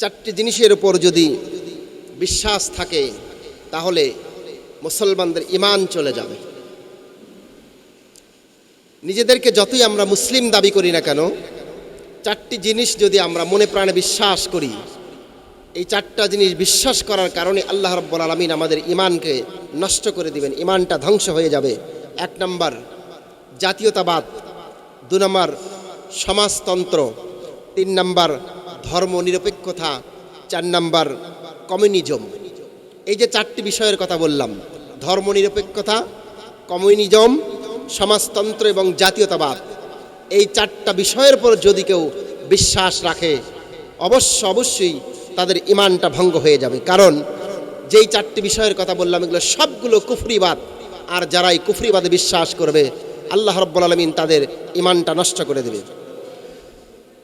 চারটি জিনিসের উপর যদি বিশ্বাস থাকে, তাহলে মুসলমানদের ইমান চলে যাবে। নিজেদেরকে যতই আমরা মুসলিম দাবি করি না কেন, চারটি জিনিস যদি আমরা মনে প্রাণে বিশ্বাস করি, এই চারটা জিনিস বিশ্বাস করার কারণে আল্লাহ রব্বুল আলমিন আমাদের ইমানকে নষ্ট করে দিবেন ইমানটা ধ্বংস হয়ে যাবে। এক নম্বর, জাতীয়তাবাদ। দু নম্বর, সমাজতন্ত্র। তিন নম্বর ধর্ম, নিরপেক্ষতা, চার নম্বর কমিউনিজম। এই যে চারটি বিষয়ের কথা বললাম, ধর্ম, নিরপেক্ষতা, কমিউনিজম, সমাজতন্ত্র এবং জাতীয়তাবাদ, এই চারটা বিষয়ের উপর যদি কেউ বিশ্বাস রাখে, অবশ্য অবশ্যই তাদের ইমানটা ভঙ্গ হয়ে যাবে। কারণ যেই চারটি বিষয়ের কথা বললাম, এগুলো সবগুলো কুফরিবাদ আর যারা এই কুফরিবাদে বিশ্বাস করবে, আল্লাহ রব্বুল আলমিন তাদের ইমানটা নষ্ট করে দেবে।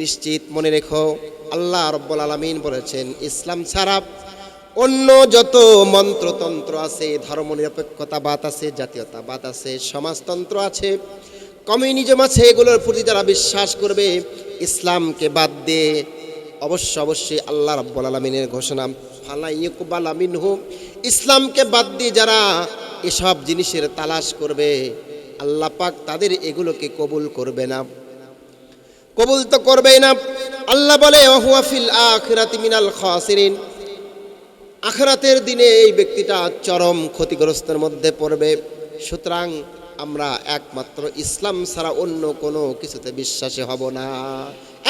নিশ্চিত মনে রেখো, আল্লাহ রব্বুল আলমিন বলেছেন, ইসলাম ছাড়া অন্য যত মন্ত্রতন্ত্র আছে ধর্মনিরপেক্ষতাবাদ আছে, জাতীয়তাবাদ আছে, সমাজতন্ত্র আছে, কমিউনিজম আছে, এগুলোর প্রতি যারা বিশ্বাস করবে, ইসলামকে বাদ দিয়ে অবশ্য অবশ্যই আল্লাহ রব্বুল আলমিনের ঘোষণা ফালাইকুবাল আমিন হোক ইসলামকে বাদ দিয়ে যারা এসব জিনিসের তালাশ করবে, আল্লাহ পাক তাদের এগুলোকে কবুল করবে না। কবুল তো করবেই না। আল্লাহ বলে ওহুয়াফিল আখিরাতি মিনাল খাসিরিন। আখরাতের দিনে এই ব্যক্তিটা চরম ক্ষতিগ্রস্তের মধ্যে পড়বে। সুতরাং আমরা একমাত্র ইসলাম ছাড়া অন্য কোনো কিছুতে বিশ্বাসী হব না।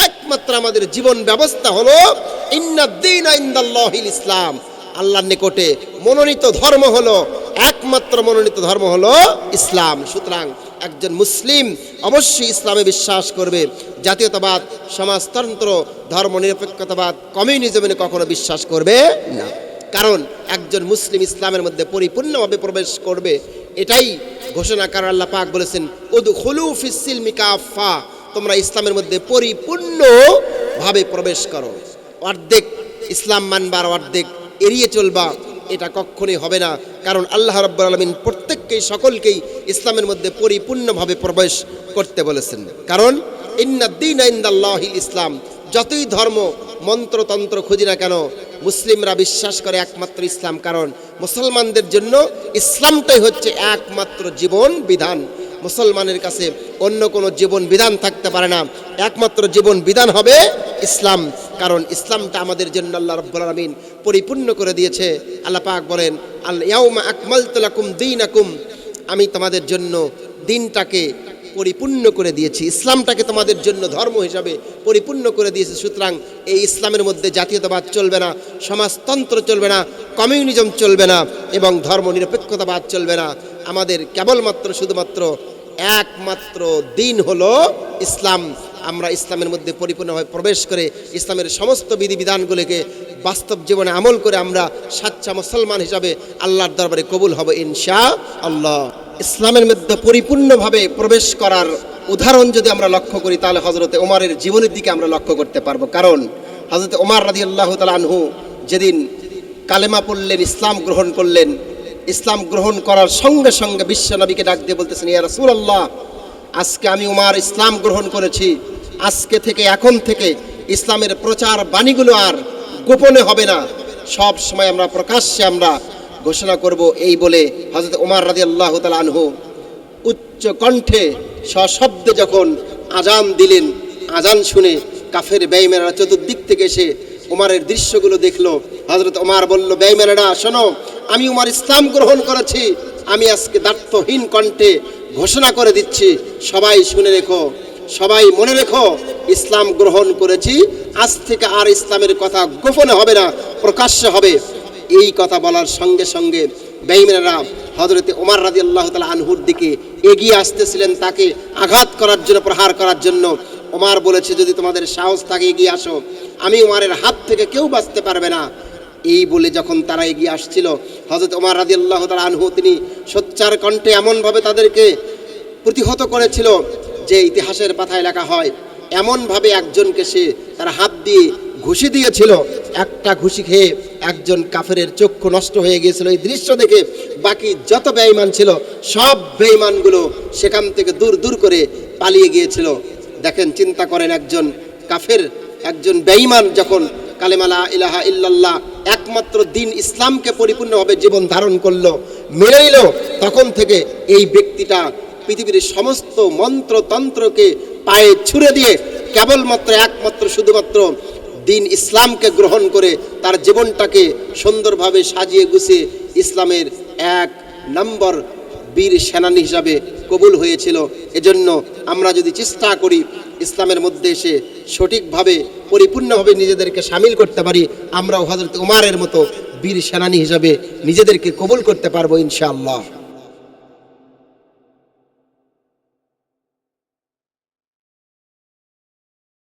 একমাত্র আমাদের জীবন ব্যবস্থা হলো ইন্নাদ্দিন ইন্দাল্লাহিল ইসলাম। আল্লাহর নিকটে মনোনীত ধর্ম হলো একমাত্র মনোনীত ধর্ম হলো ইসলাম। সুতরাং একজন মুসলিম অবশ্যই ইসলামে বিশ্বাস করবে। জাতীয়তাবাদ, সমাজতন্ত্র ধর্ম নিরপেক্ষতাবাদ কমিউনিজমে কখনো বিশ্বাস করবে না। কারণ একজন মুসলিম ইসলামের মধ্যে পরিপূর্ণভাবে প্রবেশ করবে, এটাই ঘোষণা করার আল্লাহ পাক বলেছেন উদ হুলুফিসিল মিকাফা তোমরা ইসলামের মধ্যে পরিপূর্ণভাবে প্রবেশ করো। অর্ধেক ইসলাম মানবার, অর্ধেক এড়িয়ে চলবা। এটা কখনোই হবে না। কারণ আল্লাহ রব্বুল আলমিন প্রত্যেককেই, সকলকেই ইসলামের মধ্যে পরিপূর্ণভাবে প্রবেশ করতে বলেছেন। কারণ ইন্নাদ্দিন ইন্দাল্লাহিল ইসলাম, যতই ধর্ম মন্ত্রতন্ত্র খুঁজি না কেন, মুসলিমরা বিশ্বাস করে একমাত্র ইসলাম। কারণ, মুসলমানদের জন্য ইসলামটাই হচ্ছে একমাত্র জীবন বিধান। মুসলমানের কাছে অন্য কোনো জীবন বিধান থাকতে পারে না। একমাত্র জীবন বিধান হবে ইসলাম। কারণ ইসলামটা আমাদের জন্য আল্লাহ রব্বুল আলমিন পরিপূর্ণ করে দিয়েছে। আল্লাহ পাক বলেন আল্লাহ আকমাল তালাকুম দিন আকুম আমি তোমাদের জন্য দিনটাকে পরিপূর্ণ করে দিয়েছি। ইসলামটাকে তোমাদের জন্য ধর্ম হিসাবে পরিপূর্ণ করে দিয়েছে। সুতরাং এই ইসলামের মধ্যে জাতীয়তাবাদ চলবে না, সমাজতন্ত্র চলবে না, কমিউনিজম চলবে না এবং ধর্ম নিরপেক্ষতাবাদ চলবে না। আমাদের কেবলমাত্র, শুধুমাত্র একমাত্র দিন হলো ইসলাম। আমরা ইসলামের মধ্যে পরিপূর্ণভাবে প্রবেশ করে ইসলামের সমস্ত বিধিবিধানগুলিকে বাস্তব জীবনে আমল করে আমরা সাচ্চা মুসলমান হিসাবে আল্লাহর দরবারে কবুল হবে ইনশা আল্লাহ। ইসলামের মধ্যে পরিপূর্ণভাবে প্রবেশ করার উদাহরণ যদি আমরা লক্ষ্য করি, তাহলে হজরতে ওমারের জীবনের দিকে আমরা লক্ষ্য করতে পারব। কারণ হজরত ওমার রাজি আল্লাহ আনহু যেদিন কালেমা পড়লেন, ইসলাম গ্রহণ করলেন ইসলাম গ্রহণ করার সঙ্গে সঙ্গে বিশ্ব নবীকে ডাক দিয়ে বলতেছেন, ইয়া রাসূলুল্লাহ, আজকে আমি উমার ইসলাম গ্রহণ করেছি। আজকে থেকে, এখন থেকে ইসলামের প্রচার বাণীগুলো আর গোপনে হবে না। সব সময় আমরা প্রকাশ্যে আমরা ঘোষণা করব এই বলে হজরত উমার রাজি আল্লাহ আনহু উচ্চ কণ্ঠে সশব্দে যখন আজান দিলেন, আজান শুনে কাফের বেইমেরা চতুর্দিক থেকে এসে উমারের দৃশ্যগুলো দেখল। হজরত উমার বলল বেইমেরা শোনো আমি উমার ইসলাম গ্রহণ করেছি, আমি আজকে দার্থহীন কণ্ঠে ঘোষণা করে দিচ্ছি, সবাই শুনে রেখো, সবাই মনে রেখো, ইসলাম গ্রহণ করেছি, আজ থেকে আর ইসলামের কথা গোপনে হবে না, প্রকাশ্য হবে। এই কথা বলার সঙ্গে সঙ্গে বেইমেনেরা হজরতে ওমর রাজি আল্লাহ তালা আনহুর দিকে এগিয়ে আসতেছিলেন তাকে আঘাত করার জন্য, প্রহার করার জন্য। ওমার বলেছে, যদি তোমাদের সাহস থাকে, এগিয়ে আসো। আমি ওমারের হাত থেকে কেউ বাঁচতে পারবে না। এই বলে যখন তারা এগিয়ে আসছিল হজরত ওমর রাজি আল্লাহ আনহু তিনি সোচ্চার কণ্ঠে এমনভাবে তাদেরকে প্রতিহত করেছিল যে ইতিহাসের পাতায় লেখা হয়, এমনভাবে একজনকে সে তার হাত দিয়ে ঘুষি দিয়েছিল। একটা ঘুষি খেয়ে একজন কাফেরের চক্ষু নষ্ট হয়ে গিয়েছিল। এই দৃশ্য দেখে বাকি যত বেঈমান ছিল, সব বেঈমানগুলো সেখান থেকে দূর দূর করে পালিয়ে গিয়েছিল। দেখেন, চিন্তা করেন একজন কাফের, একজন বেঈমান যখন কালেমালা ইলাহা ইল্লাল্লাহ একমাত্র দিন ইসলামকে পরিপূর্ণভাবে জীবন ধারণ করল, মেনে নিল, তখন থেকে এই ব্যক্তিটা পৃথিবীর সমস্ত মন্ত্রতন্ত্রকে পায়ে ছুঁড়ে দিয়ে কেবলমাত্র একমাত্র শুধুমাত্র দিন ইসলামকে গ্রহণ করে তার জীবনটাকে সুন্দরভাবে সাজিয়ে গুছিয়ে ইসলামের এক নম্বর বীর সেনানী হিসাবে কবুল হয়েছিল। এজন্য আমরা যদি চেষ্টা করি ইসলামের মধ্যে এসে সঠিকভাবে পরিপূর্ণভাবে নিজেদেরকে সামিল করতে পারি, আমরাও হজরত উমারের মতো বীর সেনানী হিসাবে নিজেদেরকে কবুল করতে পারব ইনশাআল্লাহ।